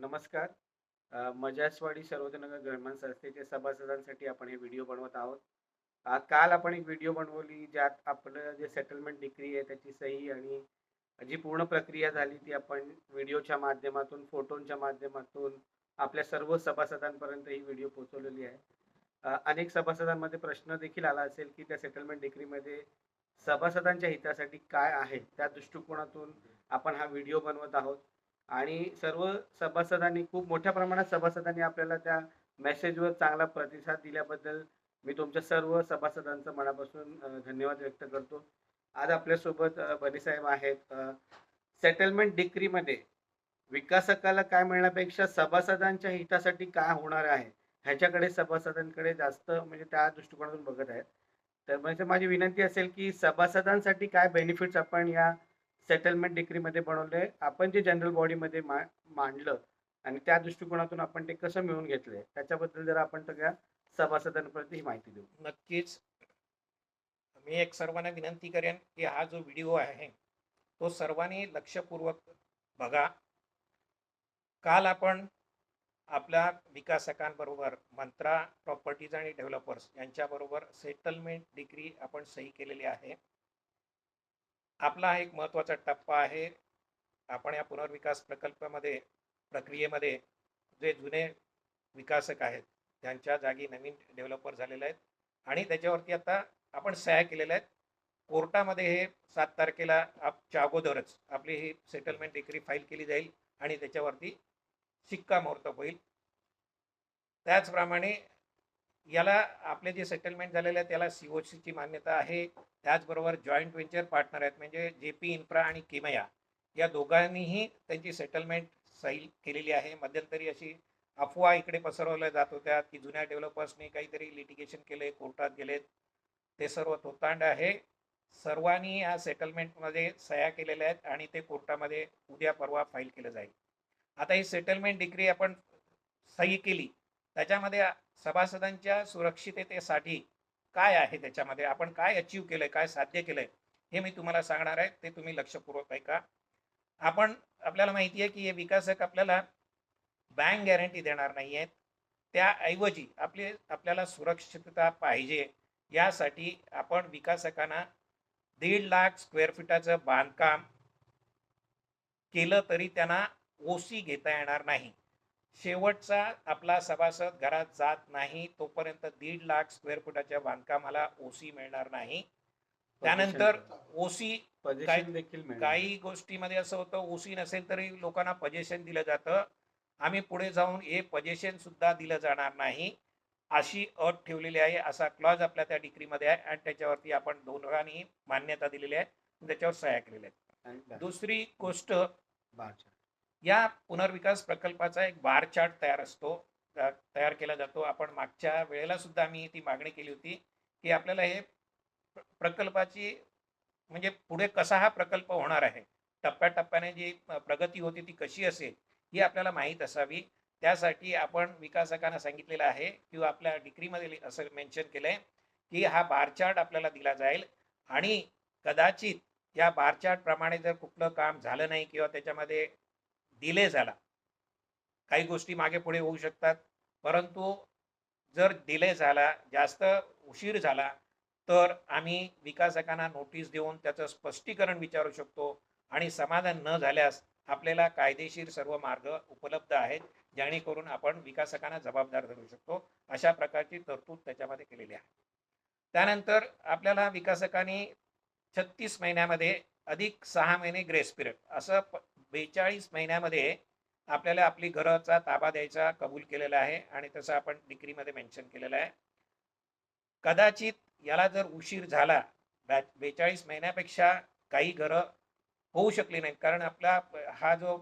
नमस्कार. मजासवाडी सर्वोदयनगर ग्रामीण संस्थेचे सभासदांसाठी आपण हे व्हिडिओ बनवत आहोत. काल आपण एक व्हिडिओ बनवली ज्यात आपलं जे सेटलमेंट डिक्री आहे त्याची सही आणि जी पूर्ण प्रक्रिया झाली ती आपण व्हिडिओच्या माध्यमातून फोटोंच्या माध्यमातून आपल्या सर्व सभासदांपर्यंत ही व्हिडिओ पोहोचवलेली आहे. अनेक सभासदांमध्ये प्रश्न देखील आला असेल की त्या सेटलमेंट डिक्रीमध्ये सभासदांच्या हितासाठी काय आहे त्या दृष्टिकोनातून आपण हा व्हिडिओ बनवत आहोत. आणि सर्व सभासदांनी खूप मोठ्या प्रमाणात सभासदांनी आपल्याला त्या मेसेजवर चांगला प्रतिसाद दिल्याबद्दल मी तुमच्या सर्व सभासदांचं मनापासून धन्यवाद व्यक्त करतो. आज आपल्यासोबत अ, बनीसाहेब आहेत. सेटलमेंट डिक्रीमध्ये विकासकाला काय मिळण्यापेक्षा सभासदांच्या हितासाठी काय होणार आहे ह्याच्याकडे सभासदांकडे जास्त म्हणजे त्या दृष्टिकोनातून बघत आहेत. तर म्हणजे माझी विनंती असेल की सभासदांसाठी काय बेनिफिट्स आपण या सेटलमेंट डिक्रीमध्ये बनवलंय. आपण जे जनरल बॉडीमध्ये मा मांडलं आणि त्या दृष्टिकोनातून आपण ते कसं मिळवून घेतलंय त्याच्याबद्दल जर आपण सगळ्या सभासदांपर्यंत ही माहिती देऊ. नक्कीच. मी एक सर्वांना विनंती करेन की हा जो व्हिडिओ आहे तो सर्वांनी लक्षपूर्वक बघा. काल आपण आपल्या विकासकांबरोबर मंत्रा प्रॉपर्टीज आणि डेव्हलपर्स यांच्याबरोबर सेटलमेंट डिग्री आपण सही केलेली आहे. आपला हा एक महत्त्वाचा टप्पा आहे. आपण या पुनर्विकास प्रकल्पामध्ये प्रक्रियेमध्ये जे जुने विकासक आहेत त्यांच्या जागी नवीन डेव्हलपर झालेले आहेत. आणि त्याच्यावरती आता आपण सह्या केलेल्या आहेत. कोर्टामध्ये हे सात तारखेला आपच्या अगोदरच आपली ही सेटलमेंट डिक्री फाईल केली जाईल आणि त्याच्यावरती शिक्कामोर्तब होईल. त्याचप्रमाणे याला आपले जे सेटलमेंट झालेले आहे त्याला सी ओ सीची मान्यता आहे. त्याचबरोबर जॉईंट व्हेंचर पार्टनर आहेत म्हणजे जे पी इन्फ्रा आणि किमया या दोघांनीही त्यांची सेटलमेंट सही केलेली आहे. मध्यंतरी अशी अफवा इकडे पसरवल्या जात होत्या की जुन्या डेव्हलपर्सनी काहीतरी लिटिगेशन केले कोर्टात गेलेत. ते सर्व तोतांड आहे. सर्वांनी या सेटलमेंटमध्ये सह्या केलेल्या आहेत आणि ते कोर्टामध्ये उद्या परवा फाईल केलं जाईल. आता ही सेटलमेंट डिग्री आपण सही केली. त्याच्यामध्ये सभासदांच्या सुरक्षिततेसाठी काय आहे त्याच्यामध्ये? आपण काय अचीव केलंय? काय साध्य केलंय? हे मी तुम्हाला सांगणार आहे. ते तुम्ही लक्षपूर्वक ऐका. आपण आपल्याला माहिती आहे की हे विकासक आपल्याला बँक गॅरंटी देणार नाही आहेत त्याऐवजी आपली आपल्याला सुरक्षितता पाहिजे. यासाठी आपण विकासकांना दीड लाख स्क्वेअर फीटाचं बांधकाम केलं तरी त्यांना ओसी घेता येणार नाही. शेवटचा आपला सभासद घरात जात नाही तोपर्यंत दीड लाख स्क्वेअर फुटाच्या बांधकामाला ओसी मिळणार नाही. त्यानंतर ओसी देखील. काही गोष्टीमध्ये असं होतं ओसी नसेल तरी लोकांना पजेशन दिलं जातं. आम्ही पुढे जाऊन हे पजेशन सुद्धा दिलं जाणार नाही. अशी अट ठेवलेली आहे असा क्लॉज आपल्या त्या डिग्रीमध्ये आहे आणि त्याच्यावरती आपण दोघांनी मान्यता दिलेली आहे. त्याच्यावर सह्या केलेल्या आहेत. दुसरी गोष्ट. या पुनर्विकास प्रकल्पाचा एक बार चार्ट तयार असतो तयार केला जातो. आपण मागच्या वेळेला सुद्धा मी ती मागणी केली होती की आपल्याला हे प्र- प्रकल्पाची म्हणजे पुढे कसा हा प्रकल्प होणार आहे? टप्प्याटप्प्याने जी प्रगती होती ती कशी असेल ही आपल्याला माहीत असावी. त्यासाठी आपण विकासकांना सांगितलेलं आहे किंवा आपल्या डिग्रीमध्ये असं मेन्शन आहे की हा बारचार्ट आपल्याला दिला जाईल आणि कदाचित या बार जर कुठलं काम झालं नाही किंवा त्याच्यामध्ये डिले झाला. काही गोष्टी मागे पुढे होऊ शकतात. परंतु जर डिले झाला जास्त उशीर झाला तर आम्ही विकासकांना नोटीस देऊन त्याचं स्पष्टीकरण विचारू शकतो आणि समाधान न झाल्यास आपल्याला कायदेशीर सर्व मार्ग उपलब्ध आहेत जेणेकरून आपण विकासकांना जबाबदार धरू शकतो. अशा प्रकारची तरतूद त्याच्यामध्ये केलेली आहे. त्यानंतर आपल्याला विकासकांनी छत्तीस महिन्यामध्ये अधिक सहा महिने ग्रेस पिरियड असं बेचाळीस महिन्यामध्ये आपल्याला आपली घराचा ताबा द्यायचा कबूल केलेला आहे आणि तसं आपण डिग्रीमध्ये मेन्शन केलेलं आहे. कदाचित याला जर उशीर झाला बेचाळीस महिन्यापेक्षा काही घरं होऊ शकली नाही कारण आपला हा जो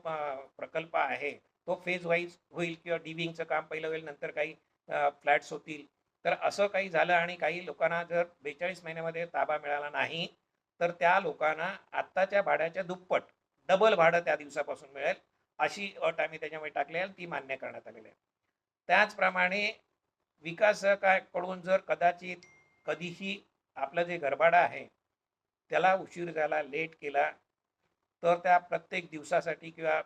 प्रकल्प आहे तो फेज वाईज होईल किंवा डिविंगचं काम पहिलं होईल नंतर काही फ्लॅट्स होतील. तर असं काही झालं आणि काही लोकांना जर बेचाळीस महिन्यामध्ये ताबा मिळाला नाही तर त्या लोकांना आत्ताच्या भाड्याच्या दुप्पट डबल भाडं त्या दिवसापासून मिळेल. अशी अट आम्ही त्याच्यामध्ये टाकली आहे ती मान्य करण्यात आलेली आहे. त्याचप्रमाणे विकास विकासकाकडून जर कदाचित कधीही आपलं जे गरबाडा आहे त्याला उशीर झाला लेट केला तर त्या प्रत्येक दिवसासाठी किंवा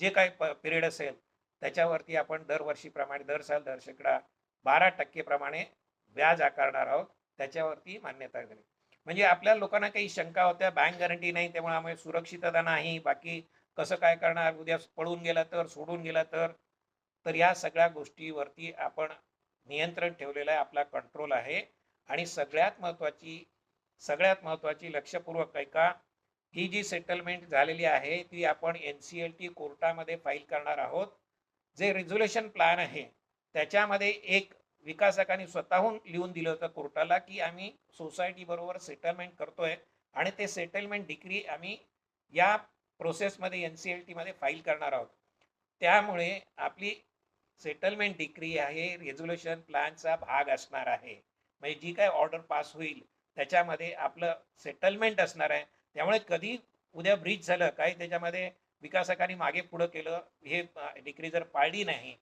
जे काही पिरियड असेल त्याच्यावरती आपण दरवर्षीप्रमाणे दर साल दर शेकडा बारा टक्केप्रमाणे व्याज आकारणार आहोत. त्याच्यावरती मान्यता दिली. म्हणजे आपल्या लोकांना काही शंका होत्या बँक गॅरंटी नाही त्यामुळे आम्ही सुरक्षितता नाही बाकी कसं काय करणार उद्या पळून गेला तर सोडून गेला तर तर या सगळ्या गोष्टीवरती आपण नियंत्रण ठेवलेलं आहे आपला कंट्रोल आहे. आणि सगळ्यात महत्त्वाची सगळ्यात महत्त्वाची लक्षपूर्वक ऐका ही जी सेटलमेंट झालेली आहे ती आपण एन सी एल टी कोर्टामध्ये फाईल करणार आहोत. जे रिझोल्युशन प्लॅन आहे त्याच्यामध्ये एक विकासकांनी स्वतःहून लिहून दिलं होतं कोर्टाला की आम्ही सोसायटी बरोबर सेटलमेंट करतोय आणि ते सेटलमेंट डिक्री आम्ही या प्रोसेसमध्ये एन सी एल टीमध्ये फाईल करणार आहोत. त्यामुळे आपली सेटलमेंट डिक्री आहे रेझोल्युशन प्लॅनचा भाग असणार आहे. म्हणजे जी काय ऑर्डर पास होईल त्याच्यामध्ये आपलं सेटलमेंट असणार आहे. त्यामुळे कधी उद्या ब्रीच झालं काही त्याच्यामध्ये विकासकांनी मागे पुढं केलं हे डिक्री जर पाळली नाही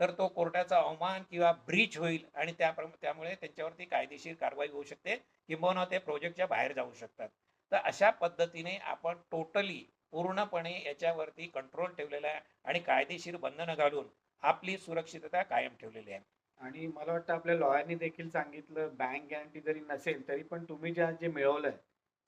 तर तो कोर्टाचा अवमान किंवा ब्रीच होईल आणि त्या त्यामुळे त्यांच्यावरती कायदेशीर कारवाई होऊ शकते. किंबहुना ते प्रोजेक्टच्या बाहेर जाऊ शकतात. तर अशा पद्धतीने आपण टोटली पूर्णपणे याच्यावरती कंट्रोल ठेवलेला आहे आणि कायदेशीर बंधनं घालून आपली सुरक्षितता कायम ठेवलेली आहे. आणि मला वाटतं आपल्या लॉयरनी देखील सांगितलं बँक गॅरंटी जरी नसेल तरी पण तुम्ही जे जे मिळवलंय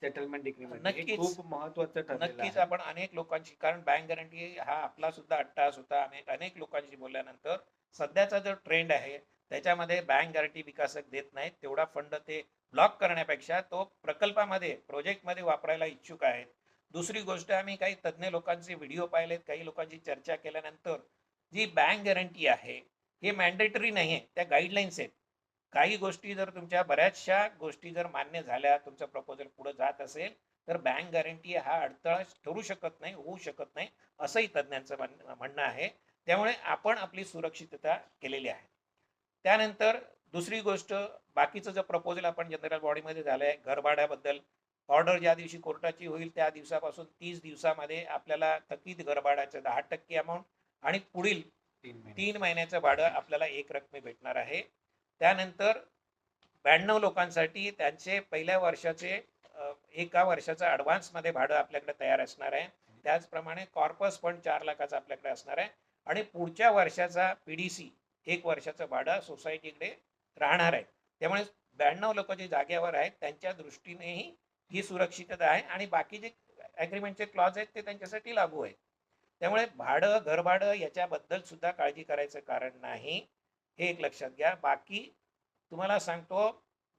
सेटलमेंट नक्कीच. खूप महत्वाचं नक्कीच आपण अनेक लोकांची कारण बँक गॅरंटी हा आपला सुद्धा अट्टास होता. अनेक अनेक लोकांशी बोलल्यानंतर सध्याचा जो ट्रेंड आहे त्याच्यामध्ये बँक गॅरंटी विकासक देत नाहीत. तेवढा फंड ते ब्लॉक करण्यापेक्षा तो प्रकल्पामध्ये प्रोजेक्टमध्ये वापरायला इच्छुक आहेत. दुसरी गोष्ट आम्ही काही तज्ज्ञ लोकांचे व्हिडिओ पाहिलेत. काही लोकांची चर्चा केल्यानंतर जी बँक गॅरंटी आहे हे मॅन्डेटरी नाही आहे त्या गाईडलाईन्स आहेत. काही गोष्टी जर तुमच्या बऱ्याचशा गोष्टी जर मान्य झाल्या तुमचं प्रपोजल पुढे जात असेल तर बँक गॅरंटी हा अडथळा ठरू शकत नाही होऊ शकत नाही असंही तज्ज्ञांचं म्हण- म्हणणं आहे. त्यामुळे आपण आपली सुरक्षितता केलेली आहे. त्यानंतर दुसरी गोष्ट बाकीचं जर प्रपोजल आपण जनरल बॉडीमध्ये झालंय घरभाड्याबद्दल ऑर्डर ज्या दिवशी कोर्टाची होईल त्या दिवसापासून तीस दिवसामध्ये आपल्याला थकीत घरभाड्याचं दहा टक्के अमाऊंट आणि पुढील तीन महिन्याचं भाडं आपल्याला एक रकमे भेटणार आहे. त्यानंतर ब्याण्णव लोकांसाठी त्यांचे पहिल्या वर्षाचे एका वर्षाचं ॲडव्हान्समध्ये भाडं आपल्याकडे तयार असणार आहे. त्याचप्रमाणे कॉर्पस पण चार लाखाचा आपल्याकडे असणार आहे. आणि पुढच्या वर्षाचा पी डी सी एक वर्षाचं भाडं सोसायटीकडे राहणार आहे. त्यामुळे ब्याण्णव लोक जे जागेवर आहेत त्यांच्या दृष्टीनेही ही सुरक्षितता आहे आणि बाकी जे ॲग्रीमेंटचे क्लॉज आहेत ते त्यांच्यासाठी लागू आहेत. त्यामुळे भाडं घरभाडं याच्याबद्दल सुद्धा काळजी करायचं कारण नाही. हे एक लक्षात घ्या. बाकी तुम्हाला सांगतो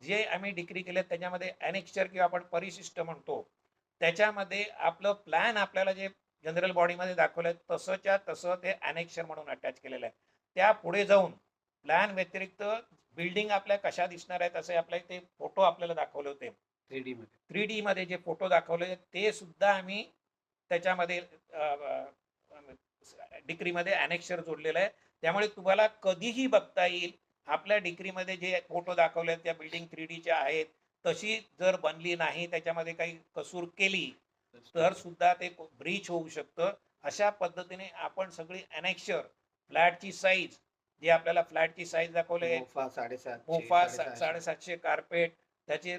जे आम्ही डिग्री केले त्याच्यामध्ये अनेक्चर किंवा आपण परिशिष्ट म्हणतो त्याच्यामध्ये आपलं प्लॅन आपल्याला जे जनरल बॉडीमध्ये दाखवलं तसंच्या तसं ते अनेक्चर म्हणून अटॅच केलेलं आहे. त्या पुढे जाऊन प्लॅन व्यतिरिक्त बिल्डिंग आपल्या कशा दिसणार आहेत असे आपल्या ते फोटो आपल्याला दाखवले होते. थ्री डी मध्ये. थ्री डी मध्ये जे फोटो दाखवले ते सुद्धा आम्ही त्याच्यामध्ये डिग्रीमध्ये अनेक्शर जोडलेलं आहे. त्यामुळे तुम्हाला कधीही बघता येईल. आपल्या डिग्रीमध्ये जे फोटो दाखवले त्या बिल्डिंग थ्री डीच्या आहेत. तशी जर बनली नाही त्याच्यामध्ये काही कसूर केली तर सुद्धा ते ब्रीच होऊ शकतं. अशा पद्धतीने आपण सगळी अनेक्शर फ्लॅटची साईज जे आपल्याला फ्लॅटची साईज दाखवले मोफा साडेसातशे कार्पेट त्याचे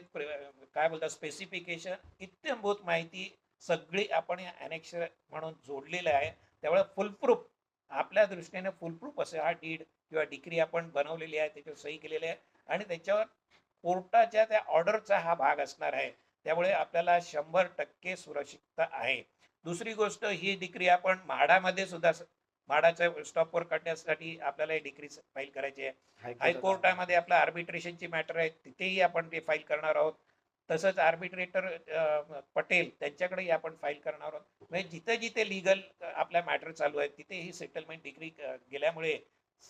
काय बोलतात स्पेसिफिकेशन इत्यंभूत माहिती सगळी आपण या अनेक्शर म्हणून जोडलेलं आहे. त्यामुळे फुलप्रूफ आपल्या दृष्टीने फुलप्रूफ असे हा डीड किंवा डिग्री आपण बनवलेली आहे त्याच्यावर सही केलेली आहे आणि त्याच्यावर कोर्टाच्या त्या ऑर्डरचा हा भाग असणार आहे. त्यामुळे आपल्याला शंभर टक्के सुरक्षितता आहे. दुसरी गोष्ट ही डिग्री आपण म्हाडामध्ये सुद्धा म्हाडाच्या स्टॉपवर काढण्यासाठी आपल्याला ही डिग्री फाईल करायची आहे. हायकोर्टामध्ये आपलं आर्बिट्रेशनची मॅटर आहे तिथेही आपण ते फाईल करणार आहोत. तसंच आर्बिट्रेटर पटेल त्यांच्याकडेही आपण फाईल करणार आहोत. म्हणजे जिथे जिथे लिगल आपल्या मॅटर चालू आहेत तिथे ही सेटलमेंट डिग्री गेल्यामुळे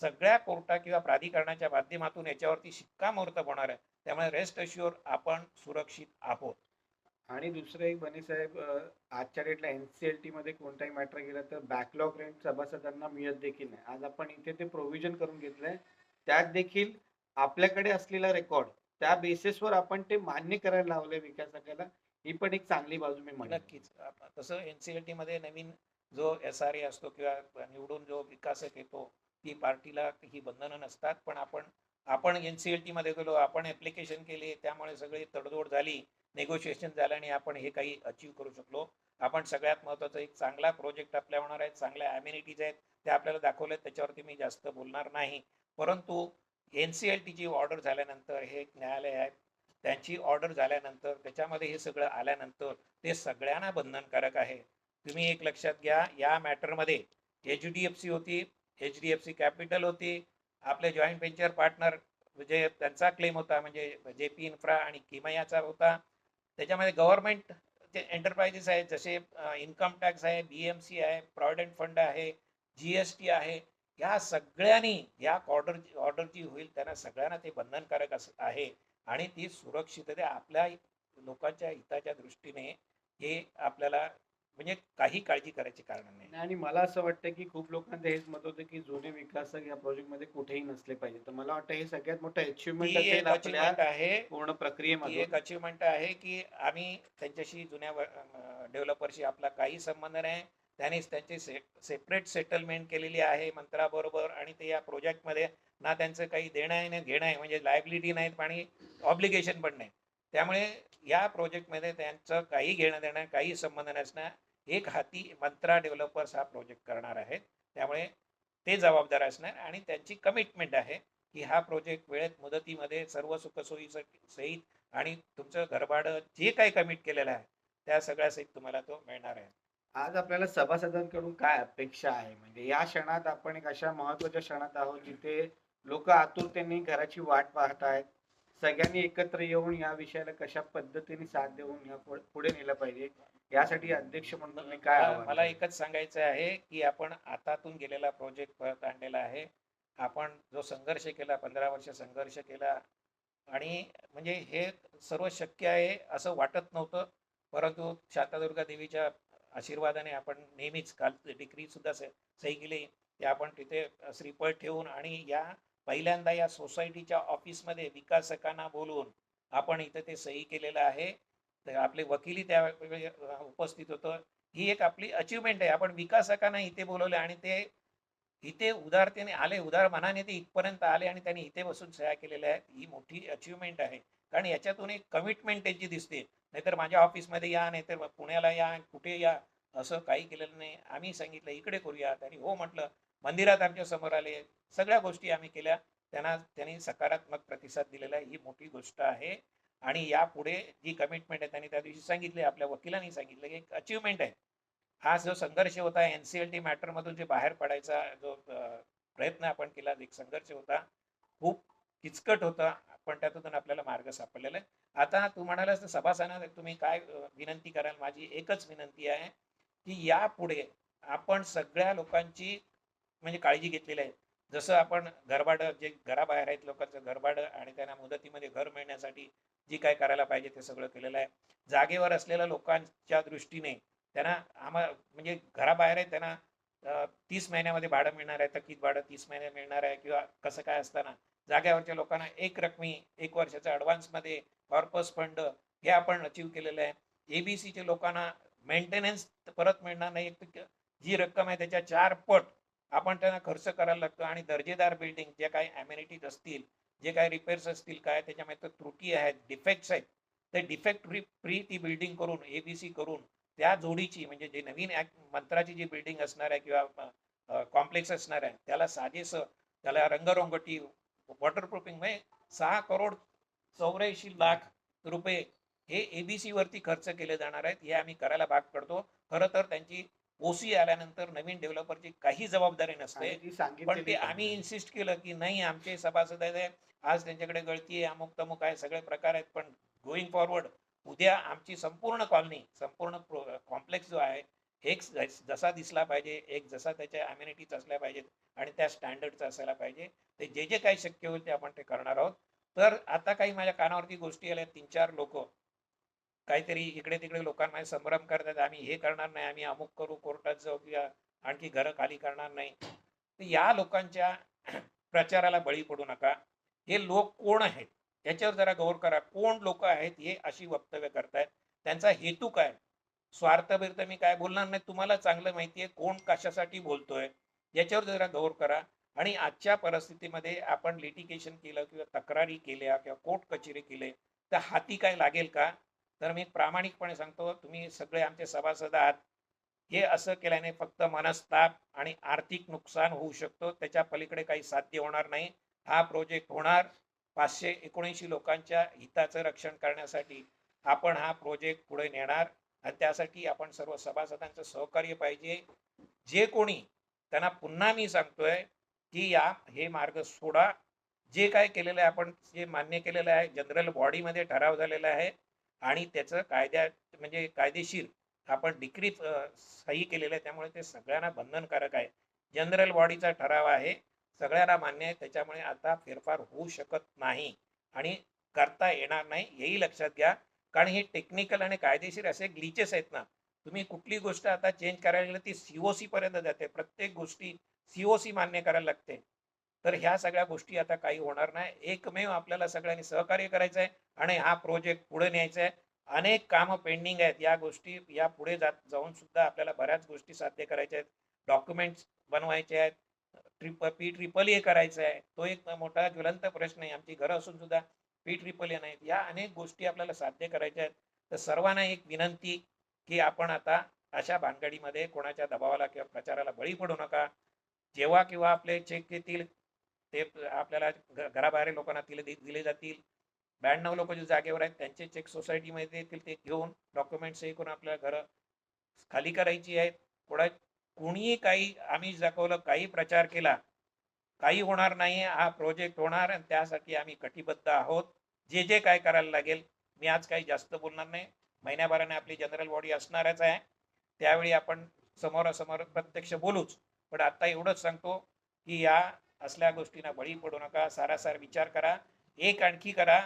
सगळ्या कोर्टा किंवा प्राधिकरणाच्या माध्यमातून याच्यावरती शिक्कामोर्तब होणार आहे. त्यामुळे रेस्ट अश्युअर आपण सुरक्षित आहोत. आणि दुसरं एक बने साहेब आजच्या डेटला एनसीएलटी मध्ये कोणताही मॅटर गेला तर बॅकलॉग रेंट सभासदांना मिळत देखील नाही. आज आपण इथे ते प्रोव्हिजन करून घेतलंय. त्यात देखील आपल्याकडे असलेला रेकॉर्ड त्या बेसिसवर आपण ते मान्य करायला लावलंय विकासकाला ही पण एक चांगली बाजू मी म्हणेन. नक्कीच. तसं एनसीएलटी मध्ये नवीन जो एस आर ए असतो किंवा निवडून जो विकासक येतो ती पार्टीला ही बंधनं नसतात. पण आपण आपण एनसीएलटी मध्ये गेलो आपण ऍप्लिकेशन केले त्यामुळे सगळी तडजोड झाली नेगोशिएशन झालं आणि आपण हे काही अचीव करू शकलो. आपण सगळ्यात महत्त्वाचा एक चांगला प्रोजेक्ट आपल्या होणार आहे चांगल्या अम्युनिटीज आहेत ते आपल्याला दाखवल्या त्याच्यावरती मी जास्त बोलणार नाही. परंतु एन सी एल टीची ऑर्डर झाल्यानंतर हे एक न्यायालय आहे. त्यांची ऑर्डर झाल्यानंतर त्याच्यामध्ये हे सगळं आल्यानंतर ते सगळ्यांना बंधनकारक आहे. तुम्ही एक लक्षात घ्या या मॅटरमध्ये एच डी एफ सी होती H D F C capital होती. आपले जॉईंट व्हेंचर पार्टनर म्हणजे त्यांचा क्लेम होता म्हणजे जे पी इन्फ्रा आणि किमयाचा होता. त्याच्यामध्ये गव्हर्नमेंट जे एंटरप्राइजेस आहेत जसे इन्कम टॅक्स आहे बी एम सी आहे प्रॉव्हिडंट फंड आहे जी एस टी आहे. या सगळ्यांनी या ऑर्डर ऑर्डर जी होईल त्यांना सगळ्यांना ते बंधनकारक असं आहे. आणि ती सुरक्षितता आपल्या लोकांच्या हिताच्या दृष्टीने हे आपल्याला म्हणजे काही काळजी करायची कारण नाही. आणि मला असं वाटतं की खूप लोकांचं हेच मत होतं की जुने विकासक या प्रोजेक्टमध्ये कुठेही नसले पाहिजे तर मला वाटतं हे सगळ्यात मोठं अचिव्हमेंट आहे. पूर्ण प्रक्रियेमध्ये एक अचिव्हमेंट आहे की आम्ही त्यांच्याशी जुन्या डेव्हलपरशी आपला काही संबंध नाही. त्यांनीच त्यांची सेपरेट सेटलमेंट केलेली आहे मंत्राबरोबर आणि ते या प्रोजेक्टमध्ये ना त्यांचं काही देणं आहे ना घेणं आहे म्हणजे लायबिलिटी नाहीत आणि ऑब्लिगेशन पण नाही त्यामुळे या प्रोजेक्टमध्ये त्यांचं काही घेणं देणं काही संबंध नसणार एक हाती मंत्रा डेव्हलपर्स हा प्रोजेक्ट करणार आहेत. त्यामुळे ते जबाबदार असणार आणि त्यांची कमिटमेंट आहे की हा प्रोजेक्ट वेळेत मुदतीमध्ये सर्व सुखसोयी सहित आणि तुमचं घरभाडं जे काही कमिट केलेलं आहे त्या सगळ्या सहित तुम्हाला तो मिळणार आहे. आज आपल्याला सभासदांकडून काय अपेक्षा आहे? म्हणजे या क्षणात आपण एक अशा महत्त्वाच्या क्षणात आहोत जिथे लोक आतुरतेने घराची वाट पाहत आहेत. सगळ्यांनी एकत्र येऊन या विषयाला कशा पद्धतीने साथ देऊन या पुढे नेलं पाहिजे? यासाठी अध्यक्ष म्हणून काय मला? एकच सांगायचं आहे की आपण आतातून गेलेला प्रोजेक्ट परत आणलेला आहे. आपण जो संघर्ष केला पंधरा वर्ष संघर्ष केला आणि म्हणजे हे सर्व शक्य आहे असं वाटत नव्हतं. परंतु शांतादुर्गा देवीच्या आशीर्वादाने आपण नेहमीच काल डिक्री सुद्धा सही केली. ते आपण तिथे श्रीफळ ठेवून आणि या पहिल्यांदा या सोसायटीच्या ऑफिसमध्ये विकासकांना बोलवून आपण इथं ते सही केलेलं आहे. तर आपले वकिली त्यावेळी उपस्थित होतं. ही एक आपली अचिव्हमेंट आहे. आपण विकासकांना इथे बोलवले आणि ते इथे उदारतेने आले. उदार मनाने ते इथपर्यंत आले आणि त्यांनी इथे बसून सह्या केलेल्या आहेत. ही मोठी अचिव्हमेंट आहे. कारण याच्यातून एक कमिटमेंट त्यांची दिसते. नाहीतर माझ्या ऑफिसमध्ये या नाहीतर पुण्याला या कुठे या असं काही केलेलं नाही. आम्ही सांगितलं इकडे करूया. त्यांनी हो म्हटलं. मंदिरात आमच्यासमोर आले. सगळ्या गोष्टी आम्ही केल्या. त्यांना त्यांनी सकारात्मक प्रतिसाद दिलेला आहे. ही मोठी गोष्ट आहे. आणि यापुढे जी कमिटमेंट आहे त्यांनी त्या दिवशी सांगितले. आपल्या वकिलांनी सांगितलं की एक अचिव्हमेंट आहे. हा जो संघर्ष होता एन सी एल टी मॅटरमधून जे बाहेर पडायचा जो प्रयत्न आपण केला एक संघर्ष होता खूप किचकट होता. पण त्यातून आपल्याला मार्ग सापडलेला आहे. आता तू म्हणालास तर सभासदांना तुम्ही काय विनंती कराल? माझी एकच विनंती आहे की यापुढे आपण सगळ्या लोकांची म्हणजे काळजी घेतलेली आहे. जसं आपण घरभाडं जे घराबाहेर आहेत लोकांचं घरभाडं आणि त्यांना मुदतीमध्ये घर मिळण्यासाठी जी काय करायला पाहिजे ते सगळं केलेलं आहे. जागेवर असलेल्या लोकांच्या दृष्टीने त्यांना आम्हा म्हणजे घराबाहेर आहे त्यांना तीस महिन्यामध्ये भाडं मिळणार आहे थकीत भाडं तीस महिने मिळणार आहे किंवा कसं काय असताना जाग्यावरच्या लोकांना एक रकमी एक वर्षाच्या ॲडव्हान्समध्ये कॉर्पस फंड हे आपण अचीव केलेलं आहे. एबीसीच्या लोकांना मेंटेनन्स परत मिळणार नाही. एक जी रक्कम आहे त्याच्या चार पट आपण त्यांना खर्च करायला लागतो आणि दर्जेदार बिल्डिंग जे काही अम्युनिटीज असतील जे काही रिपेअर्स असतील काय त्याच्यामध्ये तर त्रुटी आहेत डिफेक्ट्स आहेत. ते डिफेक्ट फ्री फ्री ती बिल्डिंग करून एबीसी करून त्या जोडीची म्हणजे जे नवीन act- मंत्राची जी बिल्डिंग असणार आहे किंवा कॉम्प्लेक्स असणार आहे त्याला साजेसं त्याला रंगरंगटी वॉटरप्रूफिंग म्हणजे सहा करोड चौऱ्याऐंशी लाख रुपये हे एबीसी वरती खर्च केले जाणार आहेत. हे आम्ही करायला भाग पडतो. खरं तर त्यांची ओसी आल्यानंतर नवीन डेव्हलपरची काही जबाबदारी नसते. पण ते आम्ही. इन्सिस्ट केलं की नाही आमचे सभासद आहेत. आज त्यांच्याकडे गळती आहे अमुक तमुक आहे सगळे प्रकार आहेत. पण गोईंग फॉरवर्ड उद्या आमची संपूर्ण कॉलनी संपूर्ण कॉम्प्लेक्स जो आहे एक जसा दिसला पाहिजे एक जसा त्याच्या अम्युनिटीज असल्या पाहिजेत आणि त्या स्टँडर्डचा असायला पाहिजे ते जे जे काही शक्य होईल ते आपण ते करणार आहोत. तर आता काही माझ्या कानावरती गोष्टी आल्या तीन चार लोक. काहीतरी इकडे तिकडे लोकांमध्ये संभ्रम करतात आम्ही हे करणार नाही आम्ही अमुक करू कोर्टात जाऊ किंवा आणखी घरं खाली करणार नाही. तर या लोकांच्या प्रचाराला बळी पडू नका. हे लोक कोण आहेत? याच्यावर जरा गौर करा. कोण लोक आहेत हे अशी वक्तव्य करतायत? त्यांचा हेतू काय? स्वार्थ बिर्थ मी काय बोलणार नाही तुम्हाला चांगलं माहिती आहे कोण कशासाठी बोलतोय याच्यावर जरा गौर करा. आणि आजच्या परिस्थितीमध्ये आपण लिटिगेशन केलं किंवा तक्रारी केल्या किंवा कोर्ट कचेरी केले तर हाती काय लागेल का? तर मी प्रामाणिकपणे सांगतो तुम्ही सगळे आमचे सभासद आहात. हे असं केल्याने फक्त मनस्ताप आणि आर्थिक नुकसान होऊ शकतो. त्याच्या पलीकडे काही साध्य होणार नाही. हा प्रोजेक्ट होणार. पाचशे एकोणऐंशी लोकांच्या हिताचं रक्षण करण्यासाठी आपण हा प्रोजेक्ट पुढे नेणार. आणि त्यासाठी आपण सर्व सभासदांचं सहकार्य पाहिजे. जे कोणी त्यांना पुन्हा मी सांगतोय की या हे मार्ग सोडा. जे काय केलेलं आहे आपण जे मान्य केलेलं आहे जनरल बॉडीमध्ये ठराव झालेला आहे आणि त्याचं कायद्या म्हणजे कायदेशीर आपण डिक्री सही केलेलं आहे. त्यामुळे ते सगळ्यांना बंधनकारक आहे. जनरल बॉडीचा ठराव आहे. सगळ्यांना मान्य आहे. त्याच्यामुळे आता फेरफार होऊ शकत नाही आणि करता येणार नाही. हेही लक्षात घ्या. कारण हे टेक्निकल आणि कायदेशीर असे ग्लिचेस आहेत ना तुम्ही कुठली गोष्ट आता चेंज करायला गेलं ती सीओसी पर्यंत जाते. प्रत्येक गोष्टी सीओसी मान्य करायला लागते. तर ह्या सगळ्या गोष्टी आता काही होणार नाही. एकमेव आपल्याला सगळ्यांनी सहकार्य करायचं आहे आणि हा प्रोजेक्ट पुढे न्यायचा आहे अनेक कामं पेंडिंग आहेत. या गोष्टी या पुढे जात जाऊन सुद्धा आपल्याला बऱ्याच गोष्टी साध्य करायच्या आहेत. डॉक्युमेंट्स बनवायचे आहेत. ट्रिप पी ट्रिपल ए करायचं आहे तो एक मोठा ज्वलंत प्रश्न आहे. आमची घरं असून सुद्धा पी ट्रिपल एन आहेत. या अनेक गोष्टी आपल्याला साध्य करायच्या आहेत. तर सर्वांना एक विनंती की आपण आता अशा भानगडीमध्ये कोणाच्या दबावाला किंवा प्रचाराला बळी पडू नका. जेव्हा किंवा आपले चेक येतील ते आपल्याला घराबाहेर लोकांना दिले दिले जातील. ब्याण्णव लोक जे जागेवर आहेत त्यांचे चेक सोसायटीमध्ये येतील ते घेऊन डॉक्युमेंट्स हे करून आपल्या घरं खाली करायची आहेत. कोणा कुणीही काही आम्ही दाखवलं काही प्रचार केला काही होणार नाही हा प्रोजेक्ट होणार आणि त्यासाठी आम्ही कटिबद्ध आहोत. जे जे काय करायला लागेल मी आज काही जास्त बोलणार नाही. महिन्याभराने आपली जनरल बॉडी असणारच आहे. त्यावेळी आपण समोरासमोर प्रत्यक्ष बोलूच. पण आत्ता एवढंच सांगतो की या असल्या गोष्टींना बळी पडू नका. सारासार विचार करा. एक आणखी करा.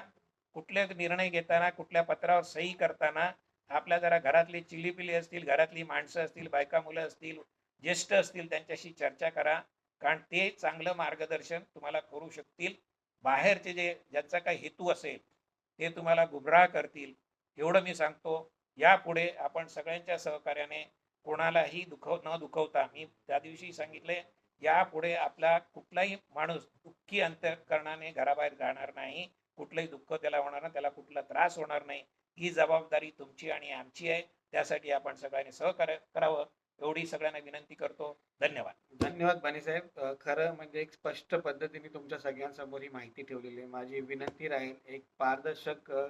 कुठले निर्णय घेताना कुठल्या पत्रावर सही करताना आपल्या जरा घरातली चिलीपिली असतील घरातली माणसं असतील बायका मुलं असतील ज्येष्ठ असतील त्यांच्याशी चर्चा करा. कारण ते चांगलं मार्गदर्शन तुम्हाला करू शकतील. बाहेरचे जे ज्यांचा काही हेतू असेल ते तुम्हाला गुमराह करतील. एवढं मी सांगतो. यापुढे आपण सगळ्यांच्या सहकार्याने कोणालाही दुखव न दुखवता मी त्या दिवशी सांगितले यापुढे आपला कुठलाही माणूस दुःखी अंतकरणाने घराबाहेर जाणार नाही. कुठलंही दुःख त्याला होणार नाही त्याला कुठला त्रास होणार नाही. ही जबाबदारी तुमची आणि आमची आहे. त्यासाठी आपण सगळ्यांनी सहकार्य करावं. एवढी सगळ्यांना विनंती करतो. धन्यवाद. धन्यवाद बानी साहेब अ, खरं म्हणजे एक स्पष्ट पद्धतीने तुमच्या सगळ्यांसमोर ही माहिती ठेवलेली आहे. माझी विनंती राहील एक पारदर्शक अ,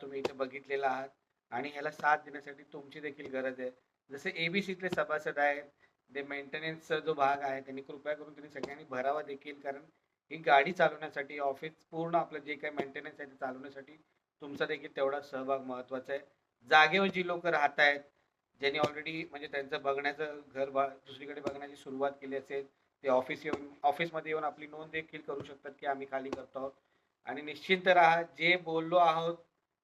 तुम्ही इथे बघितलेला आहात आणि ह्याला साथ देण्यासाठी तुमची देखील गरज आहे. जसे एबीसीतले सभासद आहेत ते मेंटेनन्सचा जो भाग आहे त्यांनी कृपया करून त्यांनी सगळ्यांनी भरावा देखील. कारण ही गाडी चालवण्यासाठी ऑफिस पूर्ण आपलं जे काही मेंटेनन्स आहे ते चालवण्यासाठी तुमचा देखील तेवढा सहभाग महत्त्वाचा आहे. जागेवर जी लोक राहत आहेत ज्यांनी ऑलरेडी म्हणजे त्यांचं बघण्याचं घर बा दुसरीकडे बघण्याची सुरुवात केली असेल ते ऑफिस येऊन ऑफिसमध्ये येऊन आपली नोंद देखील करू शकतात की आम्ही खाली करतो आहोत. आणि निश्चिंत राहा जे बोललो आहोत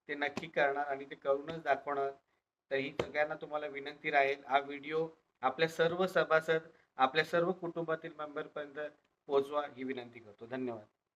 ते नक्की करणार आणि ते करूनच दाखवणार. तर ही सगळ्यांना तुम्हाला विनंती राहील हा व्हिडिओ आपल्या सर्व सभासद आपल्या सर्व कुटुंबातील मेंबरपर्यंत पोहोचवा ही विनंती करतो. धन्यवाद.